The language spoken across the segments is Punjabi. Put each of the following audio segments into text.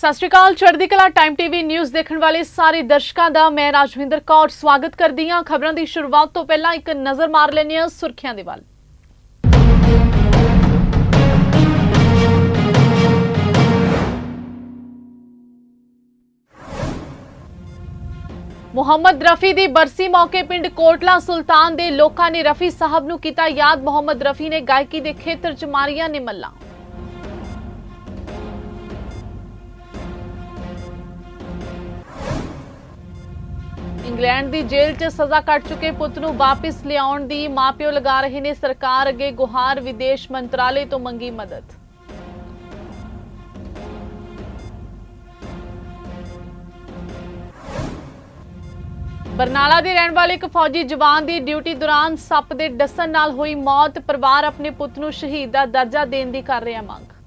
ਸਤਿ ਸ਼੍ਰੀ ਅਕਾਲ, ਚੜ੍ਹਦੀ ਕਲਾ ਟਾਈਮ ਟੀਵੀ ਨਿਊਜ਼ ਦੇਖਣ ਵਾਲੇ ਸਾਰੇ ਦਰਸ਼ਕਾਂ ਦਾ ਮੈਂ ਰਾਜਵਿੰਦਰ ਕੌਰ ਸਵਾਗਤ ਕਰਦੀ ਹਾਂ। ਖਬਰਾਂ ਦੀ ਸ਼ੁਰੂਆਤ ਤੋਂ ਪਹਿਲਾਂ ਇੱਕ ਨਜ਼ਰ ਮਾਰ ਲੈਂਦੇ ਹਾਂ ਸੁਰਖੀਆਂ ਦੇ ਵੱਲ। ਮੁਹੰਮਦ ਰਫੀ ਦੀ ਬਰਸੀ ਮੌਕੇ ਪਿੰਡ ਕੋਟਲਾ ਸੁਲਤਾਨ ਦੇ ਲੋਕਾਂ ਨੇ ਰਫੀ ਸਾਹਿਬ ਨੂੰ ਕੀਤਾ ਯਾਦ। ਮੁਹੰਮਦ ਰਫੀ ਨੇ ਗਾਇਕੀ ਦੇ ਖੇਤਰ 'ਚ ਮਾਰੀਆਂ ਨੇ ਮੱਲਾਂ ਇੰਗਲੈਂਡ ਦੀ ਜੇਲ੍ਹ 'ਚ ਸਜ਼ਾ ਕੱਟ ਚੁੱਕੇ ਪੁੱਤ ਨੂੰ ਵਾਪਸ ਲਿਆਉਣ ਦੀ ਮਾਪਿਓ ਲਗਾ ਰਹੇ ਨੇ ਸਰਕਾਰ ਅੱਗੇ ਗੁਹਾਰ ਵਿਦੇਸ਼ ਮੰਤਰਾਲੇ ਤੋਂ ਮੰਗੀ ਮਦਦ। ਬਰਨਾਲਾ ਦੇ ਰਹਿਣ ਵਾਲੇ ਇੱਕ ਫੌਜੀ ਜਵਾਨ ਦੀ ਡਿਊਟੀ ਦੌਰਾਨ ਸੱਪ ਦੇ ਡਸਣ ਨਾਲ ਹੋਈ ਮੌਤ, ਪਰਿਵਾਰ ਆਪਣੇ ਪੁੱਤ ਨੂੰ ਸ਼ਹੀਦ ਦਾ ਦਰਜਾ ਦੇਣ ਦੀ ਕਰ ਰਿਹਾ ਮੰਗ।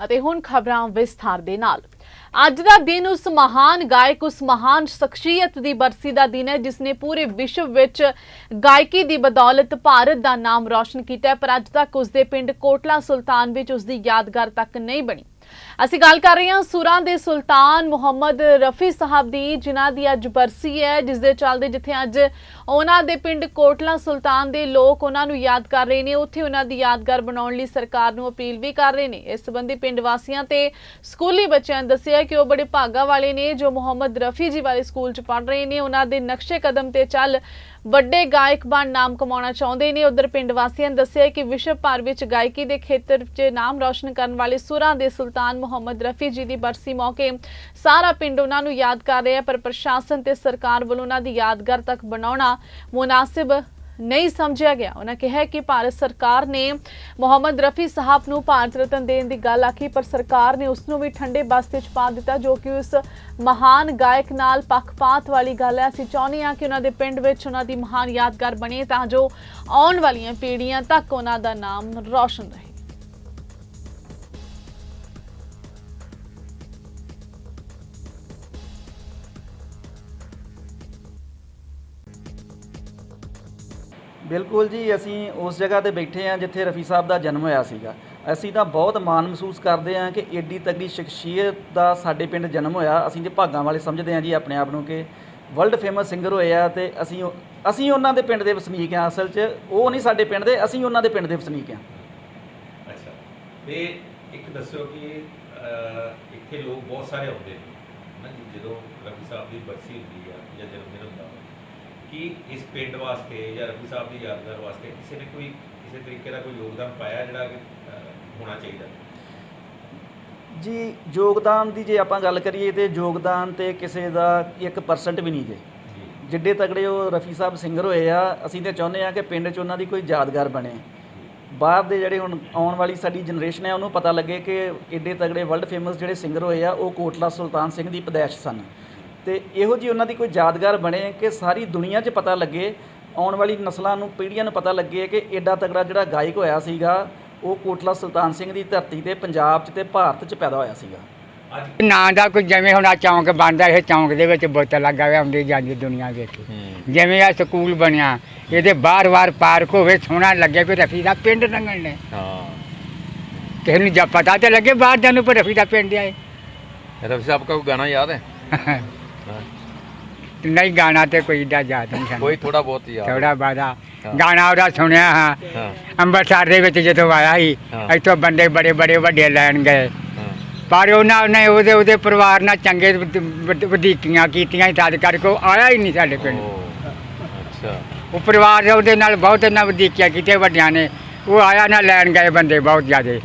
ਅਤੇ ਹੁਣ ਖਬਰਾਂ ਵਿਸਥਾਰ ਦੇ ਨਾਲ। ਅੱਜ ਦਾ ਦਿਨ ਉਸ ਮਹਾਨ ਗਾਇਕ, ਉਸ ਮਹਾਨ ਸ਼ਖਸੀਅਤ ਦੀ ਬਰਸੀ ਦਾ ਦਿਨ ਹੈ, ਜਿਸ ਨੇ ਪੂਰੇ ਵਿਸ਼ਵ ਵਿੱਚ ਗਾਇਕੀ ਦੀ ਬਦੌਲਤ ਭਾਰਤ ਦਾ ਨਾਮ ਰੌਸ਼ਨ ਕੀਤਾ ਪਰ ਅੱਜ ਤੱਕ ਉਸ ਦੇ ਪਿੰਡ ਕੋਟਲਾ ਸੁਲਤਾਨ ਵਿੱਚ ਉਸ ਦੀ ਯਾਦਗਾਰ ਤੱਕ ਨਹੀਂ ਬਣੀ। ਅਸੀਂ ਗੱਲ ਕਰ ਰਹੇ ਹਾਂ ਸੁਰਾਂ ਦੇ ਸੁਲਤਾਨ ਮੁਹੰਮਦ ਰਫੀ ਸਾਹਿਬ ਦੀ, ਜਿਨ੍ਹਾਂ ਦੀ ਅੱਜ ਬਰਸੀ ਹੈ, ਜਿਸ ਦੇ ਚੱਲਦੇ ਜਿੱਥੇ ਅੱਜ ਉਹਨਾਂ ਦੇ ਪਿੰਡ ਕੋਟਲਾ ਸੁਲਤਾਨ ਦੇ ਲੋਕ ਉਹਨਾਂ ਨੂੰ ਯਾਦ ਕਰ ਰਹੇ ਨੇ। ਉੱਥੇ ਉਹਨਾਂ ਦੀ ਯਾਦਗਾਰ ਬਣਾਉਣ ਲਈ ਸਰਕਾਰ ਨੂੰ ਅਪੀਲ ਵੀ ਕਰ ਰਹੇ ਨੇ। ਇਸ ਸੰਬੰਧੀ ਪਿੰਡ ਵਾਸੀਆਂ ਤੇ ਸਕੂਲੀ ਬੱਚਿਆਂ ਨੇ ਦੱਸਿਆ ਕਿ ਉਹ ਬੜੇ ਭਾਗਾ ਵਾਲੇ ਨੇ, ਜੋ ਮੁਹੰਮਦ ਰਫੀ ਜੀ ਵਾਲੇ ਸਕੂਲ 'ਚ ਪੜ੍ਹ ਰਹੇ ਨੇ। ਉਹਨਾਂ ਦੇ ਨਕਸ਼ੇ ਕਦਮ ਤੇ ਚੱਲ ਵੱਡੇ ਗਾਇਕ ਬਣ ਨਾਮ ਕਮਾਉਣਾ ਚਾਹੁੰਦੇ ਨੇ। ਉਧਰ ਪਿੰਡ ਵਾਸੀਆਂ ਨੇ ਦੱਸਿਆ ਕਿ ਵਿਸ਼ਵ ਭਰ ਵਿੱਚ ਗਾਇਕੀ ਦੇ ਖੇਤਰ 'ਚ ਨਾਮ ਰੌਸ਼ਨ ਕਰਨ ਵਾਲੇ ਸੁਰਾਂ ਦੇ ਸੁਲਤਾਨ ਮੁਹੰਮਦ ਰਫੀ ਜੀ ਦੀ ਬਰਸੀ ਮੌਕੇ ਸਾਰਾ ਪਿੰਡ ਉਹਨਾਂ ਨੂੰ ਯਾਦ ਕਰ ਰਿਹਾ ਪਰ ਪ੍ਰਸ਼ਾਸਨ ਤੇ ਸਰਕਾਰ ਵੱਲੋਂ ਉਹਨਾਂ ਦੀ ਯਾਦਗਾਰ ਤੱਕ ਬਣਾਉਣਾ ਮੁਨਾਸਿਬ ਨਹੀਂ ਸਮਝਿਆ ਗਿਆ। ਉਹਨਾਂ ਕਿਹਾ ਕਿ ਭਾਰਤ ਸਰਕਾਰ ਨੇ ਮੁਹੰਮਦ ਰਫੀ ਸਾਹਿਬ ਨੂੰ ਭਾਰਤ ਰਤਨ ਦੇਣ ਦੀ ਗੱਲ ਆਖੀ, ਪਰ ਸਰਕਾਰ ਨੇ ਉਸ ਨੂੰ ਵੀ ਠੰਡੇ ਬਸਤੇ 'ਚ ਪਾ ਦਿੱਤਾ, ਜੋ ਕਿ ਉਸ ਮਹਾਨ ਗਾਇਕ ਨਾਲ ਪੱਖਪਾਤ ਵਾਲੀ ਗੱਲ ਹੈ। ਅਸੀਂ ਚਾਹੁੰਦੇ ਹਾਂ ਕਿ ਉਹਨਾਂ ਦੇ ਪਿੰਡ ਵਿੱਚ ਉਹਨਾਂ ਦੀ ਮਹਾਨ ਯਾਦਗਾਰ ਬਣੇ ਤਾਂ ਜੋ ਆਉਣ ਵਾਲੀਆਂ ਪੀੜ੍ਹੀਆਂ ਤੱਕ ਉਹਨਾਂ ਦਾ ਨਾਮ ਰੌਸ਼ਨ ਰਹੇ। ਬਿਲਕੁਲ ਜੀ, ਅਸੀਂ ਉਸ ਜਗ੍ਹਾ ਤੇ ਬੈਠੇ ਹਾਂ ਜਿੱਥੇ ਰਫੀ ਸਾਹਿਬ ਦਾ ਜਨਮ ਹੋਇਆ ਸੀਗਾ। ਅਸੀਂ ਤਾਂ ਬਹੁਤ ਮਾਣ ਮਹਿਸੂਸ ਕਰਦੇ ਹਾਂ ਕਿ ਏਡੀ ਤਗੜੀ ਸ਼ਖਸੀਅਤ ਦਾ ਸਾਡੇ ਪਿੰਡ ਜਨਮ ਹੋਇਆ। ਅਸੀਂ ਤੇ ਭਾਗਾਂ ਵਾਲੇ ਸਮਝਦੇ ਹਾਂ ਜੀ ਆਪਣੇ ਆਪ ਨੂੰ ਕਿ ਵਰਲਡ ਫੇਮਸ ਸਿੰਗਰ ਹੋਏ ਆ ਤੇ ਅਸੀਂ ਅਸੀਂ ਉਹਨਾਂ ਦੇ ਪਿੰਡ ਦੇ ਵਸਨੀਕ ਹਾਂ ਅਸਲ 'ਚ। ਉਹ ਨਹੀਂ ਸਾਡੇ ਪਿੰਡ ਦੇ, ਅਸੀਂ ਉਹਨਾਂ ਦੇ ਪਿੰਡ ਦੇ ਵਸਨੀਕ ਹਾਂ। ਅੱਛਾ। ਤੇ ਇੱਕ ਦੱਸਿਓ ਕਿ ਇੱਥੇ ਲੋਕ ਬਹੁਤ ਸਾਰੇ ਆਉਂਦੇ ਨੇ। ਜਦੋਂ ਰਫੀ ਸਾਹਿਬ ਦੀ ਬਰਸੀ ਹੁੰਦੀ ਆ ਜਾਂ ਜਨਮ ਦਿਨ ਹੁੰਦਾ ਕਿ ਇਸ ਪਿੰਡ ਵਾਸਤੇ ਜਾਂ ਰਫੀ ਸਾਹਿਬ ਦੀ ਯਾਦਗਾਰ ਵਾਸਤੇ ਕਿਸੇ ਨੇ ਕੋਈ ਕਿਸੇ ਤਰੀਕੇ ਦਾ ਕੋਈ ਯੋਗਦਾਨ ਪਾਇਆ ਜਿਹੜਾ ਕਿ ਅਹ, ਹੋਣਾ ਚਾਹੀਦਾ? ਜੀ ਯੋਗਦਾਨ ਦੀ ਜੇ ਆਪਾਂ ਗੱਲ ਕਰੀਏ ਤੇ ਯੋਗਦਾਨ ਤੇ ਕਿਸੇ ਦਾ 1% ਵੀ ਨਹੀਂ ਜੇ। ਜੀ। ਜਿੱਡੇ ਤਗੜੇ ਉਹ ਰਫੀ ਸਾਹਿਬ ਸਿੰਗਰ ਹੋਏ ਆ ਅਸੀਂ ਤੇ ਚਾਹੁੰਦੇ ਆ ਕਿ ਪਿੰਡ 'ਚ ਉਹਨਾਂ ਦੀ ਕੋਈ ਯਾਦਗਾਰ ਬਣੇ। ਬਾਹਰ ਦੇ ਜਿਹੜੇ ਹੁਣ ਆਉਣ ਵਾਲੀ ਸਾਡੀ ਜਨਰੇਸ਼ਨ ਹੈ ਉਹਨੂੰ ਪਤਾ ਲੱਗੇ ਕਿ ਏਡੇ ਤਗੜੇ ਵਰਲਡ ਫੇਮਸ ਜਿਹੜੇ ਸਿੰਗਰ ਹੋਏ ਆ ਉਹ ਕੋਟਲਾ ਸੁਲਤਾਨ ਸਿੰਘ ਦੀ ਪਦੈਸ਼ ਸਨ। ਤੇ ਇਹੋ ਜੀ ਉਹਨਾਂ ਦੀ ਕੋਈ ਯਾਦਗਾਰ ਬਣੇ ਕਿ ਸਾਰੀ ਦੁਨੀਆ 'ਚ ਪਤਾ ਲੱਗੇ ਆਉਣ ਵਾਲੀ ਨਸਲਾਂ ਨੂੰ ਪੀੜ੍ਹੀਆਂ ਨੂੰ ਪਤਾ ਲੱਗੇ ਕਿ ਐਡਾ ਤਕੜਾ ਜਿਹੜਾ ਗਾਇਕ ਹੋਇਆ ਸੀਗਾ ਉਹ ਕੋਟਲਾ ਸੁਲਤਾਨ ਸਿੰਘ ਦੀ ਧਰਤੀ ਤੇ ਪੰਜਾਬ 'ਚ ਤੇ ਭਾਰਤ 'ਚ ਪੈਦਾ ਹੋਇਆ ਸੀਗਾ। ਨਾਂ ਦਾ ਕੋਈ ਜਿਵੇਂ ਹੁਣ ਆ ਚੌਂਕ ਬਣਦਾ ਇਹ ਚੌਂਕ ਦੇ ਵਿੱਚ ਬੋਤਲ ਲੱਗਾ ਹੋਇਆ ਆਉਂਦੀ ਜਾਂਦੀ ਦੁਨੀਆ ਵਿੱਚ। ਜਿਵੇਂ ਆ ਸਕੂਲ ਬਣਿਆ ਇਹਦੇ ਬਾਰ-ਬਾਰ ਪਾਰਕ ਹੋਵੇ ਸੋਹਣਾ ਲੱਗੇ ਵੀ ਰਫੀ ਦਾ ਪਿੰਡ ਰੰਗਣ ਨੇ। ਹਾਂ। ਕਿਸੇ ਨੂੰ ਜਾਂ ਪਤਾ ਤੇ ਲੱਗੇ ਬਾਹਰ ਜਾਨੂੰ ਪਰ ਰਫੀ ਦਾ ਪਿੰਡ ਆਏ ਰਫੀ ਸਾਹਿਬ ਕੋਈ ਗਾਣਾ ਯਾਦ ਹੈ? ਨਹੀਂ ਗਾਣਾ ਤੇ ਕੋਈ ਦਾ ਯਾਦ ਨਹੀਂ ਸਾਨੂੰ। ਕੋਈ ਥੋੜਾ ਬਹੁਤ ਯਾਦ। ਥੋੜਾ ਬਾਦਾ ਗਾਣਾ ਉਹਦਾ ਸੁਣਿਆ ਹਾਂ। ਅੰਮ੍ਰਿਤਸਰ ਦੇ ਵਿੱਚ ਜਦੋਂ ਆਇਆ ਸੀ ਇੱਥੋਂ ਬੰਦੇ ਬੜੇ ਬੜੇ ਵੱਡੇ ਲੈਣ ਗਏ। ਪਰ ਉਹਨਾਂ ਨੇ ਉਹਦੇ ਉਹਦੇ ਪਰਿਵਾਰ ਨਾਲ ਚੰਗੇ ਵਧੀਕੀਆਂ ਕੀਤੀਆਂ ਤਦ ਕਰਕੇ ਆਇਆ ਹੀ ਨਹੀਂ ਸਾਡੇ ਪਿੰਡ। ਉਹ ਪਰਿਵਾਰ ਉਹਦੇ ਨਾਲ ਬਹੁਤ ਇਹਨਾਂ ਵਧੀਕੀਆਂ ਕੀਤੇ ਵੱਡਿਆਂ ਨੇ। ਉਹ ਆਇਆ ਨਾ ਲੈਣ ਗਏ ਬੰਦੇ ਬਹੁਤ ਜ਼ਿਆਦੇ।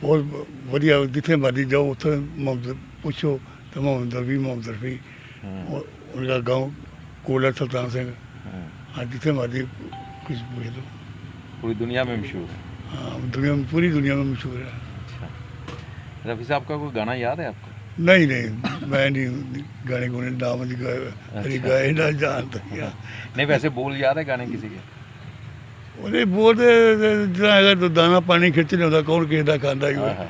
ਬਹੁਤ ਵਧੀਆ ਜਿੱਥੇ ਮਰਜ਼ੀ ਜਾਓ ਉੱਥੇ ਮੁਹੰਮਦ ਪੁੱਛੋ ਤੇ ਮੁਹੰਮਦ ਵੀ ਮੁਹੰਮਦ ਵੀ। उनका गांव कोला सतराम सिंह हाँ जिसे मर्जी कुछ पूछ लो पूरी दुनिया में मशहूर है हाँ दुनिया में पूरी दुनिया में मशहूर है अच्छा रफ़ी साहब का कोई गाना याद है आपको नहीं नहीं मैं नहीं गाने गुने नाम गाए गाए ना जानता नहीं वैसे बोल याद है गाने किसी के ਉਹਦੇ ਬੋਲ ਦੇ ਜਿਹੜਾ ਹੈਗਾ ਦਾਣਾ ਪਾਣੀ ਖਿੱਚ ਲਿਆਉਂਦਾ ਕੌਣ ਕਿਸੇ ਦਾ ਖਾਂਦਾ ਹੀ ਹੈ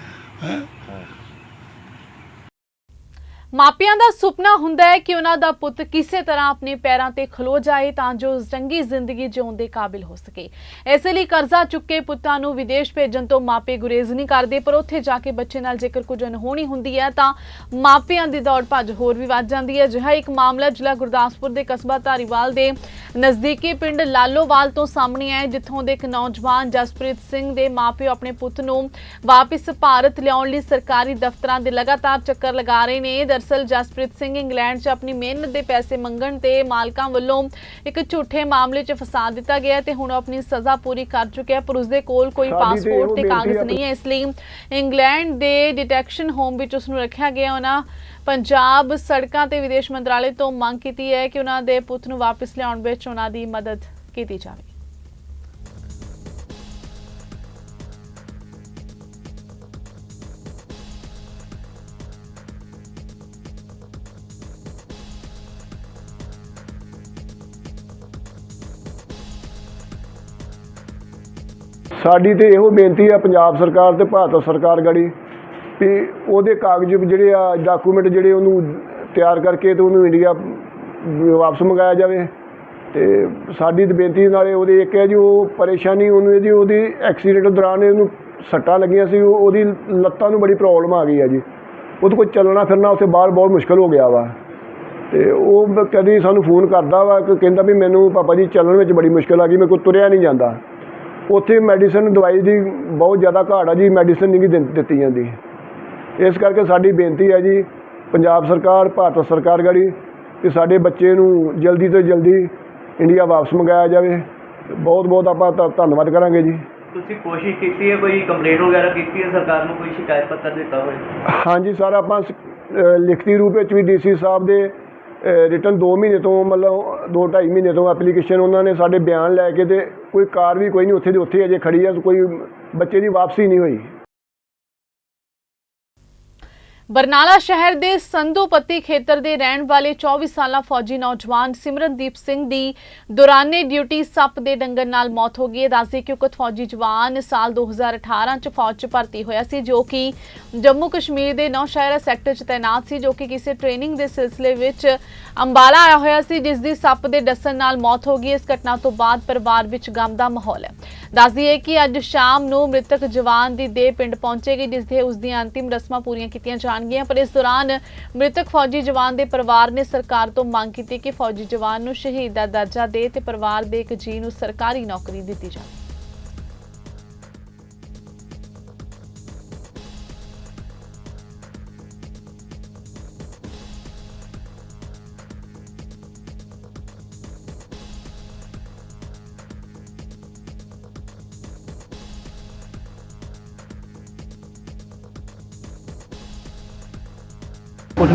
ਮਾਪਿਆਂ ਦਾ ਸੁਪਨਾ ਹੁੰਦਾ ਹੈ ਕਿ ਉਹਨਾਂ ਦਾ ਪੁੱਤ ਕਿਸੇ ਤਰ੍ਹਾਂ ਆਪਣੇ ਪੈਰਾਂ ਤੇ ਖਲੋ ਜਾਏ ਤਾਂ ਜੋ ਚੰਗੀ ਜ਼ਿੰਦਗੀ ਜਿਉਣ ਦੇ ਕਾਬਿਲ ਹੋ ਸਕੇ। ਇਸੇ ਲਈ ਕਰਜ਼ਾ ਚੁੱਕੇ ਪੁੱਤਾਂ ਨੂੰ ਵਿਦੇਸ਼ ਭੇਜਣ ਤੋਂ ਮਾਪੇ ਗੁਰੇਜ਼ ਨਹੀਂ ਕਰਦੇ, ਪਰ ਉੱਥੇ ਜਾ ਕੇ ਬੱਚੇ ਨਾਲ ਜੇਕਰ ਕੁਝ ਅਨਹੋਣੀ ਹੁੰਦੀ ਹੈ ਤਾਂ ਮਾਪਿਆਂ ਦੀ ਦੌੜ ਭੱਜ ਹੋਰ ਵੀ ਵੱਧ ਜਾਂਦੀ ਹੈ। ਅਜਿਹਾ ਇੱਕ ਮਾਮਲਾ ਜ਼ਿਲ੍ਹਾ ਗੁਰਦਾਸਪੁਰ ਦੇ ਕਸਬਾ ਧਾਰੀਵਾਲ ਦੇ ਨਜ਼ਦੀਕੀ ਪਿੰਡ ਲਾਲੋਵਾਲ ਤੋਂ ਸਾਹਮਣੇ ਆਇਆ ਜਿੱਥੋਂ ਦੇ ਇੱਕ ਨੌਜਵਾਨ ਜਸਪ੍ਰੀਤ ਸਿੰਘ ਦੇ ਮਾਪਿਓ ਆਪਣੇ ਪੁੱਤ ਨੂੰ ਵਾਪਿਸ ਭਾਰਤ ਲਿਆਉਣ ਲਈ ਸਰਕਾਰੀ ਦਫ਼ਤਰਾਂ ਦੇ ਲਗਾਤਾਰ ਚੱਕਰ ਲਗਾ ਰਹੇ ਨੇ। ਦਰਸਲ ਜਸਪ੍ਰੀਤ ਸਿੰਘ ਇੰਗਲੈਂਡ 'ਚ ਆਪਣੀ ਮਿਹਨਤ ਦੇ ਪੈਸੇ ਮੰਗਣ ਤੇ ਮਾਲਕਾਂ ਵੱਲੋਂ ਇੱਕ ਝੂਠੇ ਮਾਮਲੇ 'ਚ ਫਸਾ ਦਿੱਤਾ ਗਿਆ ਤੇ ਹੁਣ ਉਹ ਆਪਣੀ ਸਜ਼ਾ ਪੂਰੀ ਕਰ ਚੁੱਕਿਆ ਪਰ ਉਸਦੇ ਕੋਲ ਕੋਈ ਪਾਸਪੋਰਟ ਤੇ ਕਾਗਜ਼ ਨਹੀਂ ਹੈ। ਇਸ ਲਈ ਇੰਗਲੈਂਡ ਦੇ ਡਿਟੈਕਸ਼ਨ ਹੋਮ ਵਿੱਚ ਉਸ ਨੂੰ ਰੱਖਿਆ ਗਿਆ। ਉਹਨਾਂ ਪੰਜਾਬ ਸੜਕਾਂ ਤੇ ਵਿਦੇਸ਼ ਮੰਤਰਾਲੇ ਤੋਂ ਮੰਗ ਕੀਤੀ ਹੈ ਕਿ ਉਹਨਾਂ ਦੇ ਪੁੱਤ ਨੂੰ ਵਾਪਸ ਲਿਆਉਣ ਵਿੱਚ ਉਹਨਾਂ ਦੀ ਮਦਦ ਕੀਤੀ ਜਾਵੇ। ਸਾਡੀ ਤੇ ਇਹੋ ਬੇਨਤੀ ਆ ਪੰਜਾਬ ਸਰਕਾਰ ਤੇ ਭਾਰਤ ਸਰਕਾਰ ਗੜੀ ਵੀ ਉਹਦੇ ਕਾਗਜ਼ ਜਿਹੜੇ ਆ ਡਾਕੂਮੈਂਟ ਜਿਹੜੇ ਉਹਨੂੰ ਤਿਆਰ ਕਰਕੇ ਤੇ ਉਹਨੂੰ ਇੰਡੀਆ ਵਾਪਸ ਮੰਗਾਇਆ ਜਾਵੇ। ਤੇ ਸਾਡੀ ਤੇ ਬੇਨਤੀ ਨਾਲੇ ਉਹਦੇ ਇੱਕ ਹੈ ਜੀ, ਉਹ ਪਰੇਸ਼ਾਨੀ ਉਹਨੂੰ ਇਹਦੀ, ਉਹਦੀ ਐਕਸੀਡੈਂਟ ਦੌਰਾਨ ਇਹਨੂੰ ਸੱਟਾਂ ਲੱਗੀਆਂ ਸੀ, ਉਹ- ਉਹਦੀ ਲੱਤਾਂ ਨੂੰ ਬੜੀ ਪ੍ਰੋਬਲਮ ਆ ਗਈ ਆ ਜੀ। ਉਹਦੇ ਕੋਲ ਚੱਲਣਾ ਫਿਰਨਾ ਉੱਥੇ ਬਾਹਰ ਬਹੁਤ ਮੁਸ਼ਕਲ ਹੋ ਗਿਆ ਵਾ। ਤੇ ਉਹ ਕਦੀ ਸਾਨੂੰ ਫੋਨ ਕਰਦਾ ਵਾ ਕਿ ਕਹਿੰਦਾ ਵੀ ਮੈਨੂੰ ਪਾਪਾ ਜੀ ਚੱਲਣ ਵਿੱਚ ਬੜੀ ਮੁਸ਼ਕਲ ਆ ਗਈ, ਮੇਰੇ ਕੋਲ ਤੁਰਿਆ ਨਹੀਂ ਜਾਂਦਾ। ਉੱਥੇ ਮੈਡੀਸਨ ਦਵਾਈ ਦੀ ਬਹੁਤ ਜ਼ਿਆਦਾ ਘਾਟ ਆ ਜੀ ਮੈਡੀਸਨ ਨਹੀਂ ਦਿੰ- ਦਿੱਤੀ ਜਾਂਦੀ। ਇਸ ਕਰਕੇ ਸਾਡੀ ਬੇਨਤੀ ਹੈ ਜੀ ਪੰਜਾਬ ਸਰਕਾਰ ਭਾਰਤ ਸਰਕਾਰ ਗੜੀ ਕਿ ਸਾਡੇ ਬੱਚੇ ਨੂੰ ਜਲਦੀ ਤੋਂ ਜਲਦੀ ਇੰਡੀਆ ਵਾਪਸ ਮੰਗਾਇਆ ਜਾਵੇ। ਬਹੁਤ ਬਹੁਤ ਆਪਾਂ ਧ- ਧੰਨਵਾਦ ਕਰਾਂਗੇ ਜੀ। ਤੁਸੀਂ ਕੋਸ਼ਿਸ਼ ਕੀਤੀ ਹੈ ਕੋਈ ਕੰਪਲੇਂਟ ਵਗੈਰਾ ਕੀਤੀ ਹੈ ਸਰਕਾਰ ਨੂੰ ਕੋਈ ਸ਼ਿਕਾਇਤ ਪੱਤਰ ਦਿੱਤਾ ਹੋਵੇ? ਹਾਂਜੀ ਸਰ ਆਪਾਂ ਸ- ਅ, ਲਿਖਤੀ ਰੂਪ ਵਿੱਚ ਵੀ ਡੀਸੀ ਸਾਹਿਬ ਦੇ ਰਿਟਰਨ 2 ਮਹੀਨੇ ਤੋਂ ਮਤਲਬ 2 2.5 ਮਹੀਨੇ ਤੋਂ ਐਪਲੀਕੇਸ਼ਨ ਉਹਨਾਂ ਨੇ ਸਾਡੇ ਬਿਆਨ ਲੈ ਕੇ ਤੇ ਕੋਈ ਕਾਰ ਵੀ ਕੋਈ ਨਹੀਂ, ਉੱਥੇ ਦੀ ਉੱਥੇ ਅਜੇ ਖੜੀ ਆ, ਕੋਈ ਬੱਚੇ ਦੀ ਵਾਪਸੀ ਨਹੀਂ ਹੋਈ। ਬਰਨਾਲਾ ਸ਼ਹਿਰ ਦੇ ਸੰਧੂਪੱਤੀ ਖੇਤਰ ਦੇ ਰਹਿਣ ਵਾਲੇ 24 ਸਾਲਾ ਫੌਜੀ ਨੌਜਵਾਨ ਸਿਮਰਨਦੀਪ ਸਿੰਘ ਦੀ ਦੌਰਾਨੇ ਡਿਊਟੀ ਸੱਪ ਦੇ ਡੰਗਣ ਨਾਲ ਮੌਤ ਹੋ ਗਈ ਹੈ। ਦੱਸਦੇ ਕਿ ਉਕਤ ਫੌਜੀ ਜਵਾਨ ਸਾਲ 2018 ਚ ਫੌਜ ਚ ਭਰਤੀ ਹੋਇਆ ਸੀ, ਜੋ ਕਿ ਜੰਮੂ ਕਸ਼ਮੀਰ ਦੇ ਨੌਸ਼ਹਿਰਾ ਸੈਕਟਰ ਚ ਤਾਇਨਾਤ ਸੀ, ਜੋ ਕਿ ਕਿਸੇ ਟ੍ਰੇਨਿੰਗ ਦੇ ਸਿਲਸਿਲੇ ਵਿੱਚ ਅੰਬਾਲਾ ਆਇਆ ਹੋਇਆ ਸੀ, ਜਿਸ ਦੀ ਸੱਪ ਦੇ ਡਸਣ ਨਾਲ ਮੌਤ ਹੋ ਗਈ। ਇਸ ਘਟਨਾ ਤੋਂ ਬਾਅਦ ਪਰਿਵਾਰ ਵਿੱਚ ਗਮ ਦਾ ਮਾਹੌਲ ਹੈ। ਦੱਸਦੀ ਹੈ ਕਿ ਅੱਜ ਸ਼ਾਮ ਨੂੰ ਮ੍ਰਿਤਕ ਜਵਾਨ ਦੀ ਦੇਹ ਪਿੰਡ ਪਹੁੰਚੇਗੀ ਜਿਸ ਦੇ ਉਸ ਦੀਆਂ ਅੰਤਿਮ ਰਸਮਾਂ ਪੂਰੀਆਂ ਕੀਤੀਆਂ ਜਾਣਗੀਆਂ। ਪਰ ਇਸ ਦੌਰਾਨ ਮ੍ਰਿਤਕ ਫੌਜੀ ਜਵਾਨ ਦੇ ਪਰਿਵਾਰ ਨੇ ਸਰਕਾਰ ਤੋਂ ਮੰਗ ਕੀਤੀ ਕਿ ਫੌਜੀ ਜਵਾਨ ਨੂੰ ਸ਼ਹੀਦ ਦਾ ਦਰਜਾ ਦੇ ਤੇ ਪਰਿਵਾਰ ਦੇ ਇੱਕ ਜੀ ਨੂੰ ਸਰਕਾਰੀ ਨੌਕਰੀ ਦਿੱਤੀ ਜਾਵੇ।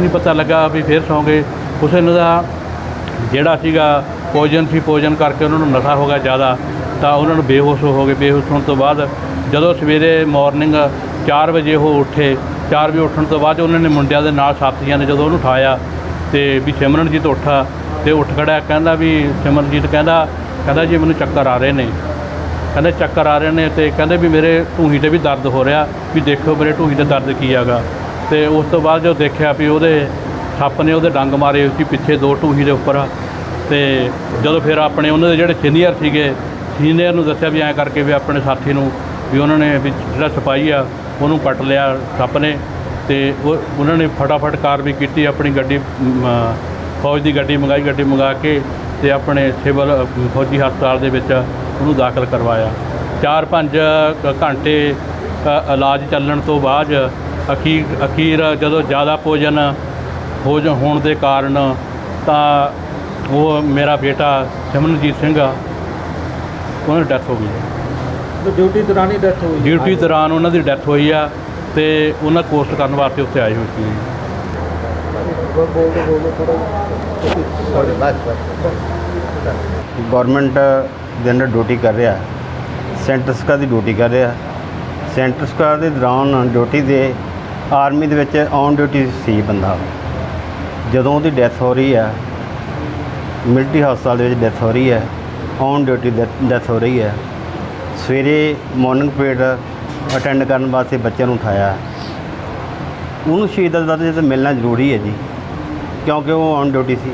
ਨਹੀਂ ਪਤਾ ਲੱਗਾ ਵੀ ਫਿਰ ਸੌਂ ਗਏ। ਉਸ ਇਹਨਾਂ ਦਾ ਜਿਹੜਾ ਸੀਗਾ ਪੋਜਨ ਸੀ ਪੋਜਨ ਕਰਕੇ ਉਹਨਾਂ ਨੂੰ ਨਸ਼ਾ ਹੋ ਗਿਆ ਜ਼ਿਆਦਾ, ਤਾਂ ਉਹਨਾਂ ਨੂੰ ਬੇਹੋਸ਼ ਹੋ ਗਏ। ਬੇਹੋਸ਼ ਹੋਣ ਤੋਂ ਬਾਅਦ ਜਦੋਂ ਸਵੇਰੇ ਮਾਰਨਿੰਗ 4 ਵਜੇ ਉਹ ਉੱਠੇ 4 ਵਜੇ ਉੱਠਣ ਤੋਂ ਬਾਅਦ ਉਹਨਾਂ ਨੇ ਮੁੰਡਿਆਂ ਦੇ ਨਾਲ ਸਾਥੀਆਂ ਨੇ ਜਦੋਂ ਉਹਨੂੰ ਉਠਾਇਆ ਤੇ ਵੀ ਸਿਮਰਨਜੀਤ ਉੱਠਾ ਤੇ ਉੱਠ ਖੜਿਆ ਕਹਿੰਦਾ ਵੀ ਸਿਮਰਨਜੀਤ ਕਹਿੰਦਾ ਕਹਿੰਦਾ ਜੀ ਮੈਨੂੰ ਚੱਕਰ ਆ ਰਹੇ ਨੇ। ਕਹਿੰਦੇ ਚੱਕਰ ਆ ਰਹੇ ਨੇ ਤੇ ਕਹਿੰਦੇ ਵੀ ਮੇਰੇ ਢੂਹੀ ਤੇ ਵੀ ਦਰਦ ਹੋ ਰਿਹਾ, ਵੀ ਦੇਖੋ ਮੇਰੇ ਢੂਹੀ ਤੇ ਦਰਦ ਕੀ ਹੈਗਾ। ਤੇ ਉਸ ਤੋਂ ਬਾਅਦ ਜੋ ਦੇਖਿਆ ਵੀ ਉਹਦੇ ਸੱਪ ਨੇ ਉਹਦੇ ਡੰਗ ਮਾਰੇ ਸੀ, ਪਿੱਛੇ ਦੋ ਟੂਹੀ ਦੇ ਉੱਪਰ। ਤੇ ਜਦੋਂ ਫਿਰ ਆਪਣੇ ਉਹਨਾਂ ਦੇ ਜਿਹੜੇ ਸੀਨੀਅਰ ਸੀਗੇ, ਸੀਨੀਅਰ ਨੂੰ ਦੱਸਿਆ ਵੀ ਐਂ ਕਰਕੇ ਵੀ ਆਪਣੇ ਸਾਥੀ ਨੂੰ ਵੀ ਉਹਨਾਂ ਨੇ ਵੀ ਜਿਹੜਾ ਸਿਪਾਹੀ ਆ, ਉਹਨੂੰ ਕੱਟ ਲਿਆ ਸੱਪ ਨੇ। ਤੇ ਉਹਨਾਂ ਨੇ ਫਟਾਫਟ ਕਾਰਵਾਈ ਕੀਤੀ, ਆਪਣੀ ਗੱਡੀ ਫੌਜ ਦੀ ਗੱਡੀ ਮੰਗਾਈ, ਗੱਡੀ ਮੰਗਾ ਕੇ ਤੇ ਆਪਣੇ ਸਿਵਲ, ਫੌਜੀ ਹਸਪਤਾਲ ਦੇ ਵਿੱਚ ਉਹਨੂੰ ਦਾਖਲ ਕਰਵਾਇਆ। 4-5 ਘੰਟੇ ਇਲਾਜ ਚੱਲਣ ਤੋਂ ਬਾਅਦ ਅਖੀਰ ਅਖੀਰ ਜਦੋਂ ਜ਼ਿਆਦਾ ਭੋਜਨ ਭੋਜਨ ਹੋਣ ਦੇ ਕਾਰਨ ਤਾਂ ਉਹ ਮੇਰਾ ਬੇਟਾ ਸਿਮਰਨਜੀਤ ਸਿੰਘ ਆ ਉਹਨਾਂ ਦੀ ਡੈਥ ਹੋ। ਗਈ ਡਿਊਟੀ ਦੌਰਾਨ ਹੀ ਡੈਥ ਹੋਈ। ਡਿਊਟੀ ਦੌਰਾਨ ਉਹਨਾਂ ਦੀ ਡੈਥ ਹੋਈ ਆ ਤੇ ਉਹਨਾਂ ਕੋਸਟ ਕਰਨ ਵਾਸਤੇ ਉੱਥੇ ਆਏ ਹੋਏ ਸੀ। ਗਵਰਨਮੈਂਟ ਦੇ ਅੰਡਰ ਡਿਊਟੀ ਕਰ ਰਿਹਾ ਸੈਂਟਰ ਸਰਕਾਰ ਦੀ ਡਿਊਟੀ ਕਰ ਰਿਹਾ ਸੈਂਟਰ ਸਰਕਾਰ ਦੇ ਦੌਰਾਨ ਡਿਊਟੀ ਦੇ ਆਰਮੀ ਦੇ ਵਿੱਚ ਔਨ ਡਿਊਟੀ ਸੀ ਬੰਦਾ। ਜਦੋਂ ਉਹਦੀ ਡੈਥ ਹੋ ਰਹੀ ਹੈ, ਮਿਲਟਰੀ ਹਸਪਤਾਲ ਦੇ ਵਿੱਚ ਡੈਥ ਹੋ ਰਹੀ ਹੈ, ਔਨ ਡਿਊਟੀ ਡੈਥ ਹੋ ਰਹੀ ਹੈ, ਸਵੇਰੇ ਮਾਰਨਿੰਗ ਪੀਰੀਅਡ ਅਟੈਂਡ ਕਰਨ ਵਾਸਤੇ ਬੱਚਿਆਂ ਨੂੰ ਉਠਾਇਆ। ਉਹਨੂੰ ਸ਼ਹੀਦ ਦਰਜ ਦਰਜਾ ਤਾਂ ਮਿਲਣਾ ਜ਼ਰੂਰੀ ਹੈ ਜੀ, ਕਿਉਂਕਿ ਉਹ ਔਨ ਡਿਊਟੀ ਸੀ।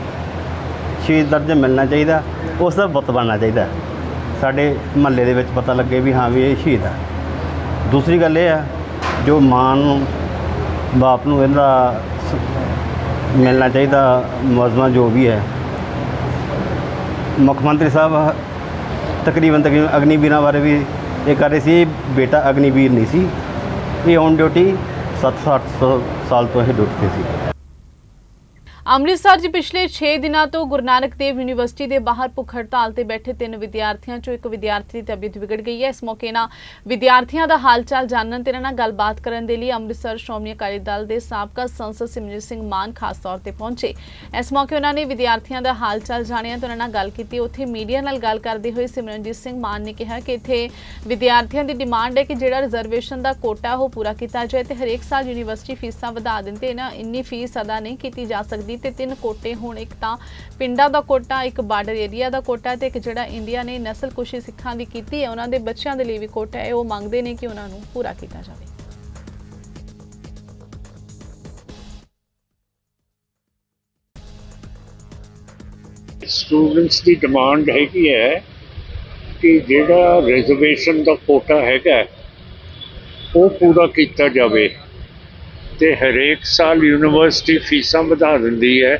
ਸ਼ਹੀਦ ਦਰਜ ਮਿਲਣਾ ਚਾਹੀਦਾ, ਉਸ ਦਾ ਬੁੱਤ ਬਣਨਾ ਚਾਹੀਦਾ। ਸਾਡੇ ਮਹੱਲੇ ਦੇ ਵਿੱਚ ਪਤਾ ਲੱਗੇ ਵੀ ਹਾਂ ਵੀ ਇਹ ਸ਼ਹੀਦ ਆ। ਦੂਸਰੀ ਗੱਲ ਇਹ ਆ, ਜੋ ਮਾਂ ਨੂੰ ਬਾਪ ਨੂੰ ਇਹਦਾ ਮਿਲਣਾ ਚਾਹੀਦਾ ਮੁਆਵਜ਼ਾ ਜੋ ਵੀ ਹੈ। ਮੁੱਖ ਮੰਤਰੀ ਸਾਹਿਬ ਤਕਰੀਬਨ ਤਕਰੀਬਨ ਅਗਨੀਵੀਰਾਂ ਬਾਰੇ ਵੀ ਇਹ ਕਰ ਰਹੇ ਸੀ ਬੇਟਾ ਅਗਨੀਵੀਰ ਨਹੀਂ ਸੀ। ਇਹ ਔਨ ਡਿਊਟੀ 7-8 ਸਾਲ ਤੋਂ ਇਹ ਡਿਊਟੀ ਤੇ ਸੀ। ਅੰਮ੍ਰਿਤਸਰ 'ਚ ਪਿਛਲੇ 6 ਦਿਨਾਂ ਤੋਂ ਗੁਰੂ ਨਾਨਕ ਦੇਵ ਯੂਨੀਵਰਸਿਟੀ ਦੇ ਬਾਹਰ ਭੁੱਖ ਹੜਤਾਲ ਤੇ ਬੈਠੇ ਤਿੰਨ ਵਿਦਿਆਰਥੀਆਂ 'ਚੋਂ ਇੱਕ ਵਿਦਿਆਰਥੀ ਦੀ ਤਬੀਅਤ ਵਿਗੜ ਗਈ ਹੈ। ਇਸ ਮੌਕੇ ਨਾਲ ਵਿਦਿਆਰਥੀਆਂ ਦਾ ਹਾਲ-ਚਾਲ ਜਾਣਨ ਤੇ ਇਹਨਾਂ ਨਾਲ ਗੱਲਬਾਤ ਕਰਨ ਦੇ ਲਈ ਅੰਮ੍ਰਿਤਸਰ ਸ਼੍ਰੋਮਣੀ ਅਕਾਲੀ ਦਲ ਦੇ ਸਾਬਕਾ ਸੰਸਦ ਸਿਮਰਜੀਤ ਸਿੰਘ ਮਾਨ ਖਾਸ ਤੌਰ ਤੇ ਪਹੁੰਚੇ। ਇਸ ਮੌਕੇ ਉਹਨਾਂ ਨੇ ਵਿਦਿਆਰਥੀਆਂ ਦਾ ਹਾਲ-ਚਾਲ ਜਾਣਿਆ ਤੇ ਉਹਨਾਂ ਨਾਲ ਗੱਲ ਕੀਤੀ। ਉੱਥੇ ਮੀਡੀਆ ਨਾਲ ਗੱਲ ਕਰਦੇ ਹੋਏ ਸਿਮਰਨਜੀਤ ਸਿੰਘ ਮਾਨ ਨੇ ਕਿਹਾ ਕਿ ਇੱਥੇ ਵਿਦਿਆਰਥੀਆਂ ਦੀ ਡਿਮਾਂਡ ਹੈ ਕਿ ਜਿਹੜਾ ਰਿਜ਼ਰਵੇਸ਼ਨ ਦਾ ਕੋਟਾ ਉਹ ਪੂਰਾ ਕੀਤਾ ਜਾਏ ਤੇ ਹਰੇਕ ਸਾਲ ਯੂਨੀਵਰਸਿਟੀ ਫੀਸਾਂ ਵਧਾ ਦੇਣ ਤੇ ਨਾ ਇੰਨੀ ਫੀਸ ਅਦਾ ਨਹੀਂ ਕੀਤੀ ਜਾ ਸਕਦੀ ਤੇ ਤਿੰਨ ਕੋਟੇ ਹੁਣ ਇੱਕ ਤਾਂ ਪਿੰਡਾਂ ਦਾ ਕੋਟਾ, ਇੱਕ ਬਾਰਡਰ ਏਰੀਆ ਦਾ ਕੋਟਾ ਤੇ ਇੱਕ ਜਿਹੜਾ ਇੰਡੀਆ ਨੇ ਨਸਲਕੁਸ਼ੀ ਸਿੱਖਾਂ ਦੀ ਕੀਤੀ ਹੈ, ਉਹਨਾਂ ਦੇ ਬੱਚਿਆਂ ਦੇ ਲਈ ਵੀ ਕੋਟਾ ਹੈ, ਉਹ ਮੰਗਦੇ ਨੇ ਕਿ ਉਹਨਾਂ ਨੂੰ ਪੂਰਾ ਕੀਤਾ ਜਾਵੇ। ਸਟੂਡੈਂਟਸ ਦੀ ਡਿਮਾਂਡ ਹੈਗੀ ਹੈ ਕਿ ਜਿਹੜਾ ਰਿਜ਼ਰਵੇਸ਼ਨ ਦਾ ਕੋਟਾ ਹੈਗਾ, ਉਹ ਪੂਰਾ ਕੀਤਾ ਜਾਵੇ। ਤੇ ਹਰੇਕ ਸਾਲ ਯੂਨੀਵਰਸਿਟੀ ਫੀਸਾਂ ਵਧਾ ਦਿੰਦੀ ਹੈ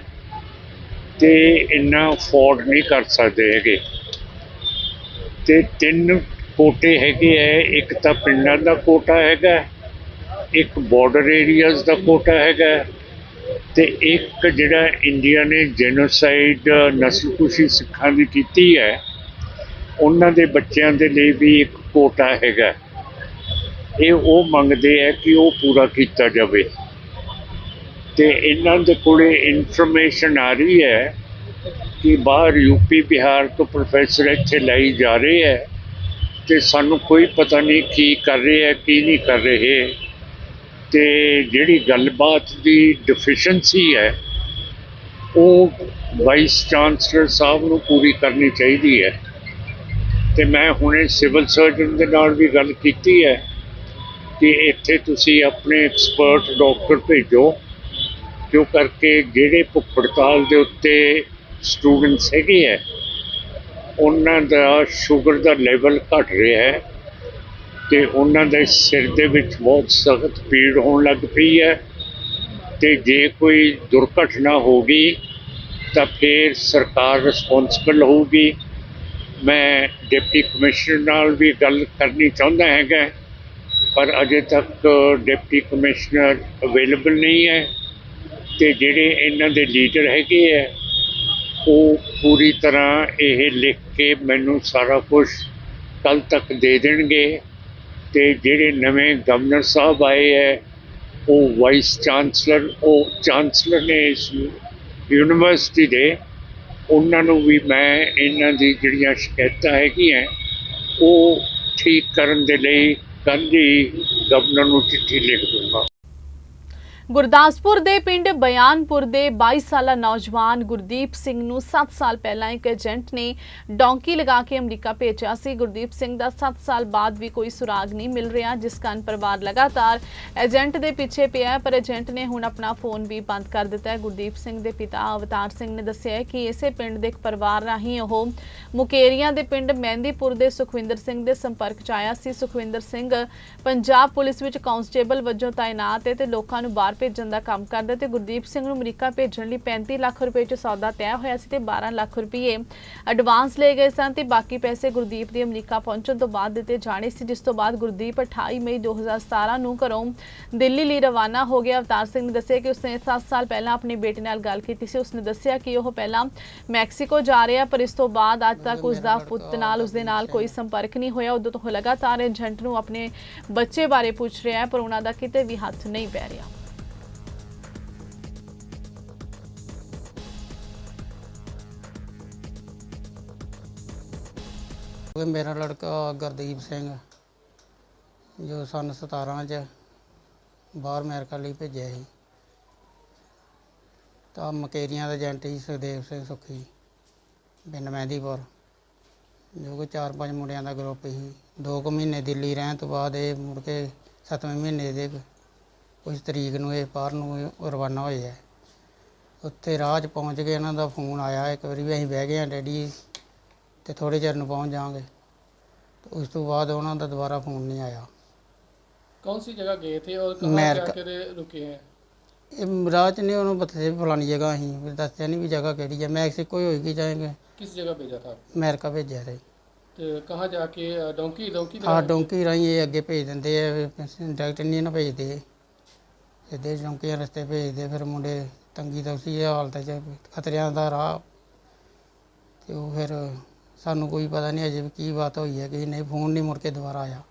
ਤੇ ਇੰਨਾ ਅਫੋਰਡ ਨਹੀਂ ਕਰ ਸਕਦੇ ਹੈਗੇ। ਤੇ ਤਿੰਨ ਕੋਟੇ ਹੈਗੇ ਹੈ ਇੱਕ ਤਾਂ ਪਿੰਡਾਂ ਦਾ ਕੋਟਾ ਹੈਗਾ, ਇੱਕ ਬਾਰਡਰ ਏਰੀਆਜ਼ ਦਾ ਕੋਟਾ ਹੈਗਾ ਤੇ ਇੱਕ ਜਿਹੜਾ ਇੰਡੀਆ ਨੇ ਜੈਨੋਸਾਈਡ ਨਸਲਕੁਸ਼ੀ ਸਿੱਖਾਂ ਦੀ ਕੀਤੀ ਹੈ, ਉਹਨਾਂ ਦੇ ਬੱਚਿਆਂ ਦੇ ਲਈ ਵੀ ਇੱਕ ਕੋਟਾ ਹੈਗਾ। ਇਹ ਉਹ ਮੰਗਦੇ ਆ ਕਿ ਉਹ ਪੂਰਾ ਕੀਤਾ ਜਾਵੇ। ਤੇ ਇਹਨਾਂ ਦੇ ਕੋਲੇ ਇਨਫੋਰਮੇਸ਼ਨ ਆ ਰਹੀ ਹੈ ਕਿ ਬਾਹਰ ਯੂਪੀ ਬਿਹਾਰ ਤੋਂ ਪ੍ਰੋਫੈਸਰ ਇੱਥੇ ਲਈ ਜਾ ਰਹੇ ਹੈ ਤੇ ਸਾਨੂੰ ਕੋਈ ਪਤਾ ਨਹੀਂ ਕੀ ਕਰ ਰਹੇ ਹੈ, ਕੀ ਨਹੀਂ ਕਰ ਰਹੇ। ਤੇ ਜਿਹੜੀ ਗੱਲਬਾਤ ਦੀ ਡਿਫੀਸ਼ੀਐਂਸੀ ਹੈ, ਉਹ ਵਾਈਸ ਚਾਂਸਲਰ ਸਾਹਿਬ ਨੂੰ ਪੂਰੀ ਕਰਨੀ ਚਾਹੀਦੀ ਹੈ। ਤੇ ਮੈਂ ਹੁਣੇ ਸਿਵਲ ਸਰਜਨ ਦੇ ਨਾਲ ਵੀ ਗੱਲ ਕੀਤੀ ਹੈ। ਕਿ ਇੱਥੇ ਤੁਸੀਂ ਆਪਣੇ ਐਕਸਪਰਟ ਡਾਕਟਰ ਭੇਜੋ, ਜੋ ਕਰਕੇ ਜਿਹੜੇ ਭੁੱਖ ਹੜਤਾਲ ਦੇ ਉੱਤੇ ਸਟੂਡੈਂਟਸ ਹੈਗੇ ਹੈ ਉਹਨਾਂ ਦਾ ਸ਼ੂਗਰ ਦਾ ਲੈਵਲ ਘਟ ਰਿਹਾ ਹੈ ਤੇ ਉਹਨਾਂ ਦੇ ਸਿਰ ਦੇ ਵਿੱਚ ਬਹੁਤ ਸਖਤ ਪੀੜ ਹੋਣ ਲੱਗ ਪਈ ਹੈ ਅਤੇ ਜੇ ਕੋਈ ਦੁਰਘਟਨਾ ਹੋ ਗਈ ਤਾਂ ਫਿਰ ਸਰਕਾਰ ਰਿਸਪੌਂਸਿਬਲ ਹੋਊਗੀ। ਮੈਂ ਡਿਪਟੀ ਕਮਿਸ਼ਨਰ ਨਾਲ ਵੀ ਗੱਲ ਕਰਨੀ ਚਾਹੁੰਦਾ ਹੈਗਾ। ਪਰ ਅਜੇ ਤੱਕ ਡਿਪਟੀ ਕਮਿਸ਼ਨਰ ਅਵੇਲੇਬਲ ਨਹੀਂ ਹੈ ਅਤੇ ਜਿਹੜੇ ਇਹਨਾਂ ਦੇ ਲੀਡਰ ਹੈਗੇ ਹੈ ਉਹ ਪੂਰੀ ਤਰ੍ਹਾਂ ਇਹ ਲਿਖ ਕੇ ਮੈਨੂੰ ਸਾਰਾ ਕੁਛ ਕੱਲ੍ਹ ਤੱਕ ਦੇ ਦੇਣਗੇ ਅਤੇ ਜਿਹੜੇ ਨਵੇਂ ਗਵਰਨਰ ਸਾਹਿਬ ਆਏ ਹੈ ਉਹ ਵਾਈਸ ਚਾਂਸਲਰ, ਉਹ ਚਾਂਸਲਰ ਨੇ ਇਸ ਯੂਨੀਵਰਸਿਟੀ ਦੇ, ਉਹਨਾਂ ਨੂੰ ਵੀ ਮੈਂ ਇਹਨਾਂ ਦੀ ਜਿਹੜੀਆਂ ਸ਼ਿਕਾਇਤਾਂ ਹੈਗੀਆਂ, ਉਹ ਠੀਕ ਕਰਨ ਦੇ ਲਈ ਕੱਲ੍ਹ ਹੀ ਗਵਰਨਰ ਨੂੰ ਚਿੱਠੀ ਲਿਖ ਦੂੰਗਾ ਗੁਰਦਾਸਪੁਰ ਦੇ ਪਿੰਡ ਬਿਆਨਪੁਰ ਦੇ 22 ਸਾਲਾ ਨੌਜਵਾਨ ਗੁਰਦੀਪ ਸਿੰਘ ਨੂੰ 7 ਸਾਲ ਪਹਿਲਾਂ ਇੱਕ ਏਜੰਟ ਨੇ ਡੌਂਕੀ ਲਗਾ ਕੇ ਅਮਰੀਕਾ ਭੇਜਿਆ ਸੀ। ਗੁਰਦੀਪ ਸਿੰਘ ਦਾ 7 ਸਾਲ ਬਾਅਦ ਵੀ ਕੋਈ ਸੁਰਾਗ ਨਹੀਂ ਮਿਲ ਰਿਹਾ, ਜਿਸ ਕਾਰਨ ਪਰਿਵਾਰ ਲਗਾਤਾਰ ਏਜੰਟ ਦੇ ਪਿੱਛੇ ਪਿਆ ਪਰ ਏਜੰਟ ਨੇ ਹੁਣ ਆਪਣਾ ਫੋਨ ਵੀ ਬੰਦ ਕਰ ਦਿੱਤਾ ਹੈ। ਗੁਰਦੀਪ ਸਿੰਘ ਦੇ ਪਿਤਾ ਅਵਤਾਰ ਸਿੰਘ ਨੇ ਦੱਸਿਆ ਕਿ ਇਸੇ ਪਿੰਡ ਦੇ ਇੱਕ ਪਰਿਵਾਰ ਰਾਹੀਂ ਉਹ ਮੁਕੇਰੀਆਂ ਦੇ ਪਿੰਡ ਮਹਿੰਦੀਪੁਰ ਦੇ ਸੁਖਵਿੰਦਰ ਸਿੰਘ ਦੇ ਸੰਪਰਕ 'ਚ ਆਇਆ ਸੀ। ਸੁਖਵਿੰਦਰ ਸਿੰਘ ਪੰਜਾਬ ਪੁਲਿਸ ਵਿੱਚ ਕਾਂਸਟੇਬਲ ਵਜੋਂ ਤਾਇਨਾਤ ਹੈ ਤੇ ਲੋਕਾਂ ਨੂੰ ਬਾਹਰ ਭੇਜਣ ਦਾ ਕੰਮ ਕਰਦਾ ਤੇ ਗੁਰਦੀਪ ਸਿੰਘ ਨੂੰ ਅਮਰੀਕਾ ਭੇਜਣ ਲਈ 35 ਲੱਖ ਰੁਪਏ 'ਚ ਸੌਦਾ ਤੈਅ ਹੋਇਆ ਸੀ ਤੇ 12 ਲੱਖ ਰੁਪਏ ਐਡਵਾਂਸ ਲਏ ਗਏ ਸਨ ਤੇ ਬਾਕੀ ਪੈਸੇ ਗੁਰਦੀਪ ਦੇ ਅਮਰੀਕਾ ਪਹੁੰਚਣ ਤੋਂ ਬਾਅਦ ਦਿੱਤੇ ਜਾਣੇ ਸੀ, ਜਿਸ ਤੋਂ ਬਾਅਦ ਗੁਰਦੀਪ 28 ਮਈ 2017 ਨੂੰ ਘਰੋਂ ਦਿੱਲੀ ਲਈ ਰਵਾਨਾ ਹੋ ਗਿਆ। ਅਵਤਾਰ ਸਿੰਘ ਨੇ ਦੱਸਿਆ ਕਿ ਉਸਨੇ 7 ਸਾਲ ਪਹਿਲਾਂ ਆਪਣੇ ਬੇਟੇ ਨਾਲ ਗੱਲ ਕੀਤੀ ਸੀ। ਉਸਨੇ ਦੱਸਿਆ ਕਿ ਉਹ ਪਹਿਲਾਂ ਮੈਕਸੀਕੋ ਜਾ ਰਿਹਾ, ਪਰ ਇਸ ਤੋਂ ਬਾਅਦ ਅੱਜ ਤੱਕ ਉਸ ਦਾ ਪੁੱਤ ਨਾਲ ਉਸਦੇ ਨਾਲ ਕੋਈ ਸੰਪਰਕ ਨਹੀਂ ਹੋਇਆ। ਉਦੋਂ ਤੋਂ ਉਹ ਲਗਾਤਾਰ ਏਜੰਟ ਨੂੰ ਆਪਣੇ ਬੱਚੇ ਬਾਰੇ ਪੁੱਛ ਰਿਹਾ ਹੈ, ਪਰ ਉਹਨਾਂ ਦਾ ਕਿਤੇ ਵੀ ਹੱਥ ਨਹੀਂ ਪੈ ਰਿਹਾ। ਮੇਰਾ ਲੜਕਾ ਗੁਰਦੀਪ ਸਿੰਘ, ਜੋ ਸਨ 17 ਚ ਬਾਹਰ ਅਮਰੀਕਾ ਲਈ ਭੇਜਿਆ ਸੀ। ਤਾਂ ਮਕੇਰੀਆਂ ਦਾ ਏਜੰਟ ਸੀ ਸੁਖਦੇਵ ਸਿੰਘ ਸੁੱਖੀ, ਪਿੰਡ ਮਹਿੰਦੀਪੁਰ, ਜੋ ਕਿ ਚਾਰ ਪੰਜ ਮੁੰਡਿਆਂ ਦਾ ਗਰੁੱਪ ਸੀ। ਦੋ ਕੁ ਮਹੀਨੇ ਦਿੱਲੀ ਰਹਿਣ ਤੋਂ ਬਾਅਦ ਇਹ ਮੁੜ ਕੇ ਸੱਤਵੇਂ ਮਹੀਨੇ ਦੇ ਕੁਝ ਤਰੀਕ ਨੂੰ ਇਹ ਬਾਹਰ ਨੂੰ ਰਵਾਨਾ ਹੋਏ ਹੈ ਉੱਥੇ ਰਾਹ 'ਚ ਪਹੁੰਚ ਕੇ ਇਹਨਾਂ ਦਾ ਫੋਨ ਆਇਆ, ਇੱਕ ਵਾਰੀ ਵੀ ਅਸੀਂ ਬਹਿ ਗਏ ਆ ਡੈਡੀ ਤੇ ਥੋੜੇ ਚਿਰ ਨੂੰ ਪਹੁੰਚ ਜਾਵਾਂਗੇ ਤੇ ਉਸ ਤੋਂ ਬਾਅਦ ਉਹਨਾਂ ਦਾ ਦੁਬਾਰਾ ਫੋਨ ਨਹੀਂ ਆਇਆ कौन सी जगह गए थे और कहाँ अमेरिका। जाकर रुके हैं ਇਹ ਰਾਹ 'ਚ ਨਹੀਂ ਉਹਨੂੰ ਬਤੇ ਫਲਾਣੀ ਜਗ੍ਹਾ ਅਸੀਂ ਵੀ ਦੱਸਿਆ ਨਹੀਂ ਵੀ ਜਗ੍ਹਾ ਕਿਹੜੀ ਹੈ ਮੈਕਸੀਕੋ ਹੀ ਹੋਏਗੀ ਜਾਏਗੇ किस जगह भेजा था ਅਮਰੀਕਾ ਭੇਜਿਆ ਸੀ तो कहाँ जाके अ, डोंकी डोंकी ਆ ਡੋਂਕੀ ਰਾਹੀਂ ਇਹ ਅੱਗੇ ਭੇਜ ਦਿੰਦੇ ਆ ਡਾਇਰੈਕਟ ਨਹੀਂ ਨਾ ਭੇਜਦੇ ਸਿੱਧੇ ਡੋਂਕੀਆਂ ਰਸਤੇ ਭੇਜਦੇ ਫਿਰ ਮੁੰਡੇ ਤੰਗੀ ਤਾਂ ਉਸੇ ਹਾਲਤ 'ਚ ਖਤਰਿਆਂ ਦਾ ਰਾਹ ਤੇ ਉਹ ਫਿਰ ਸਾਨੂੰ ਕੋਈ ਪਤਾ ਨਹੀਂ ਅਜੇ ਵੀ ਕੀ ਬਾਤ ਹੋਈ ਹੈ ਕਿ ਨਹੀਂ ਫੋਨ ਨਹੀਂ ਮੁੜ ਕੇ ਦੁਬਾਰਾ ਆਇਆ।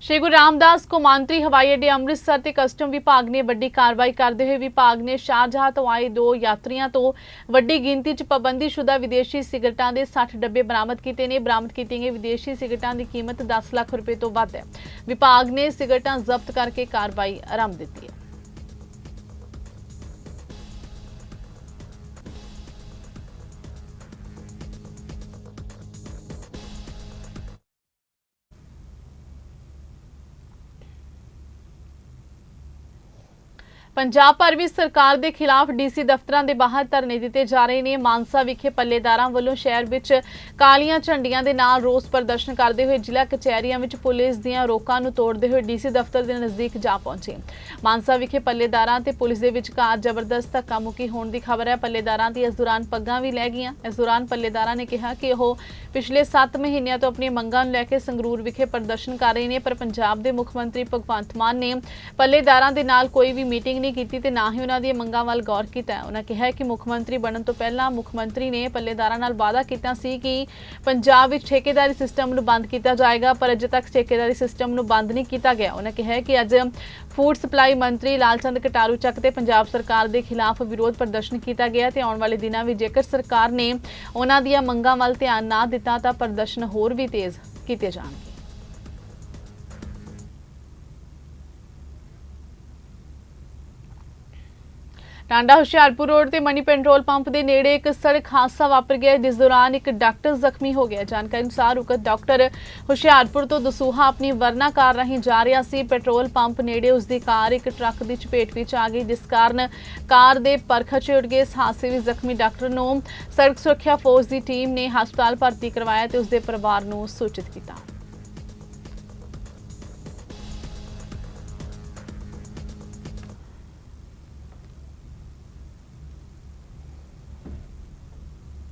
ਸ਼੍ਰੀ ਗੁਰੂ ਰਾਮਦਾਸ ਕੌਮਾਂਤਰੀ ਹਵਾਈ ਅੱਡੇ ਅੰਮ੍ਰਿਤਸਰ ਤੇ ਕਸਟਮ ਵਿਭਾਗ ਨੇ ਵੱਡੀ ਕਾਰਵਾਈ ਕਰਦੇ ਹੋਏ ਵਿਭਾਗ ਨੇ ਸ਼ਾਰਜਹਾਂ ਤੋਂ ਆਏ ਦੋ ਯਾਤਰੀਆਂ ਤੋਂ ਵੱਡੀ ਗਿਣਤੀ 'ਚ ਪਾਬੰਦੀਸ਼ੁਦਾ ਵਿਦੇਸ਼ੀ ਸਿਗਰਟਾਂ ਦੇ 60 ਡੱਬੇ ਬਰਾਮਦ ਕੀਤੇ ਨੇ। ਬਰਾਮਦ ਕੀਤੀਆਂ ਗਈਆਂ ਵਿਦੇਸ਼ੀ ਸਿਗਰਟਾਂ ਦੀ ਕੀਮਤ 10 ਲੱਖ ਰੁਪਏ ਤੋਂ ਵੱਧ ਹੈ। ਵਿਭਾਗ ਨੇ ਸਿਗਰਟਾਂ ਜ਼ਬਤ ਕਰਕੇ ਕਾਰਵਾਈ ਆਰੰਭ ਦਿੱਤੀ ਹੈ। ਪੰਜਾਬ ਭਰ ਵਿੱਚ ਸਰਕਾਰ ਦੇ ਖਿਲਾਫ ਡੀਸੀ ਦਫ਼ਤਰਾਂ ਦੇ ਬਾਹਰ ਧਰਨੇ ਦਿੱਤੇ ਜਾ ਰਹੇ ਨੇ। ਮਾਨਸਾ ਵਿਖੇ ਪੱਲੇਦਾਰਾਂ ਵੱਲੋਂ ਸ਼ਹਿਰ ਵਿੱਚ ਕਾਲੀਆਂ ਝੰਡੀਆਂ ਦੇ ਨਾਲ ਰੋਸ ਪ੍ਰਦਰਸ਼ਨ ਕਰਦੇ ਹੋਏ ਜ਼ਿਲ੍ਹਾ ਕਚਹਿਰੀਆਂ ਵਿੱਚ ਪੁਲਿਸ ਦੀਆਂ ਰੋਕਾਂ ਨੂੰ ਤੋੜਦੇ ਹੋਏ ਡੀਸੀ ਦਫ਼ਤਰ ਦੇ ਨਜ਼ਦੀਕ ਜਾ ਪਹੁੰਚੇ। ਮਾਨਸਾ ਵਿਖੇ ਪੱਲੇਦਾਰਾਂ ਤੇ ਪੁਲਿਸ ਦੇ ਵਿਚਕਾਰ ਜ਼ਬਰਦਸਤ ਧੱਕਾ ਮੁੱਕੀ ਹੋਣ ਦੀ ਖਬਰ ਹੈ। ਪੱਲੇਦਾਰਾਂ ਦੀ ਇਸ ਦੌਰਾਨ ਪੱਗਾਂ ਵੀ ਲੈ ਗਈਆਂ। ਇਸ ਦੌਰਾਨ ਪੱਲੇਦਾਰਾਂ ਨੇ ਕਿਹਾ ਕਿ ਉਹ ਪਿਛਲੇ 7 ਮਹੀਨਿਆਂ ਤੋਂ ਆਪਣੀਆਂ ਮੰਗਾਂ ਨੂੰ ਲੈ ਕੇ ਸੰਗਰੂਰ ਵਿਖੇ ਪ੍ਰਦਰਸ਼ਨ ਕਰ ਰਹੇ ਨੇ, ਪਰ ਪੰਜਾਬ ਦੇ ਮੁੱਖ ਮੰਤਰੀ ਭਗਵੰਤ ਮਾਨ ਨੇ ਪੱਲੇਦਾਰਾਂ ਦੇ ਨਾਲ ਕੋਈ ਵੀ ਮੀਟਿੰਗ ਨਹੀਂ ਕੀਤੀ ਤੇ ਨਾ ਹੀ ਉਹਨਾਂ ਦੀਆਂ ਮੰਗਾਂ ਵੱਲ ਗੌਰ ਕੀਤਾ ਹੈ। ਉਹਨਾਂ ਕਿਹਾ ਕਿ ਮੁੱਖ ਮੰਤਰੀ ਬਣਨ ਤੋਂ ਪਹਿਲਾਂ ਮੁੱਖ ਮੰਤਰੀ ਨੇ ਪੱਲੇਦਾਰਾਂ ਨਾਲ ਵਾਅਦਾ ਕੀਤਾ ਸੀ ਕਿ ਪੰਜਾਬ ਵਿੱਚ ਠੇਕੇਦਾਰੀ ਸਿਸਟਮ ਨੂੰ ਬੰਦ ਕੀਤਾ ਜਾਏਗਾ, ਪਰ ਅਜੇ ਤੱਕ ਠੇਕੇਦਾਰੀ ਸਿਸਟਮ ਨੂੰ ਬੰਦ ਨਹੀਂ ਕੀਤਾ ਗਿਆ ਉਹਨਾਂ ਕਿਹਾ ਕਿ ਅੱਜ ਫੂਡ ਸਪਲਾਈ ਮੰਤਰੀ ਲਾਲਚੰਦ ਕਟਾਰੂ ਚੱਕ ਤੇ ਪੰਜਾਬ ਸਰਕਾਰ ਦੇ ਖਿਲਾਫ ਵਿਰੋਧ ਪ੍ਰਦਰਸ਼ਨ ਕੀਤਾ ਗਿਆ ਤੇ ਆਉਣ ਵਾਲੇ ਦਿਨਾਂ ਵਿੱਚ ਜੇਕਰ ਸਰਕਾਰ ਨੇ ਉਹਨਾਂ ਦੀਆਂ ਮੰਗਾਂ ਵੱਲ ਧਿਆਨ ਨਾ ਦਿੱਤਾ ਤਾਂ ਪ੍ਰਦਰਸ਼ਨ ਹੋਰ ਵੀ ਤੇਜ਼ ਕੀਤੇ ਜਾਣਗੇ ਟਾਂਡਾ ਹੁਸ਼ਿਆਰਪੁਰ ਰੋਡ ਤੇ ਮਨੀ ਪੈਟਰੋਲ ਪੰਪ ਦੇ ਨੇੜੇ ਇੱਕ ਸੜਕ ਹਾਦਸਾ ਵਾਪਰ ਗਿਆ। ਜਿਸ ਦੌਰਾਨ ਇੱਕ ਡਾਕਟਰ ਜ਼ਖਮੀ ਹੋ ਗਿਆ। ਜਾਣਕਾਰੀ ਅਨੁਸਾਰ ਉਕਤ ਡਾਕਟਰ ਹੁਸ਼ਿਆਰਪੁਰ ਤੋਂ ਦਸੂਹਾ ਆਪਣੀ ਵਰਨਾ ਕਾਰ ਰਾਹੀਂ ਜਾ ਰਿਹਾ ਸੀ। ਪੈਟਰੋਲ ਪੰਪ ਨੇੜੇ ਉਸ ਦੀ ਕਾਰ ਇੱਕ ਟਰੱਕ ਦੀ ਚਪੇਟ ਵਿੱਚ ਆ ਗਈ। ਜਿਸ ਕਾਰਨ ਕਾਰ ਦੇ ਪਰਖਚ ਉੱਡ ਗਏ। ਇਸ ਹਾਦਸੇ ਵਿੱਚ ਜ਼ਖਮੀ ਡਾਕਟਰ ਨੂੰ ਸੜਕ ਸੁਰੱਖਿਆ ਫੋਰਸ ਦੀ ਟੀਮ ਨੇ ਹਸਪਤਾਲ ਭਰਤੀ ਕਰਵਾਇਆ ਤੇ ਉਸ ਦੇ ਪਰਿਵਾਰ ਨੂੰ ਸੂਚਿਤ ਕੀਤਾ।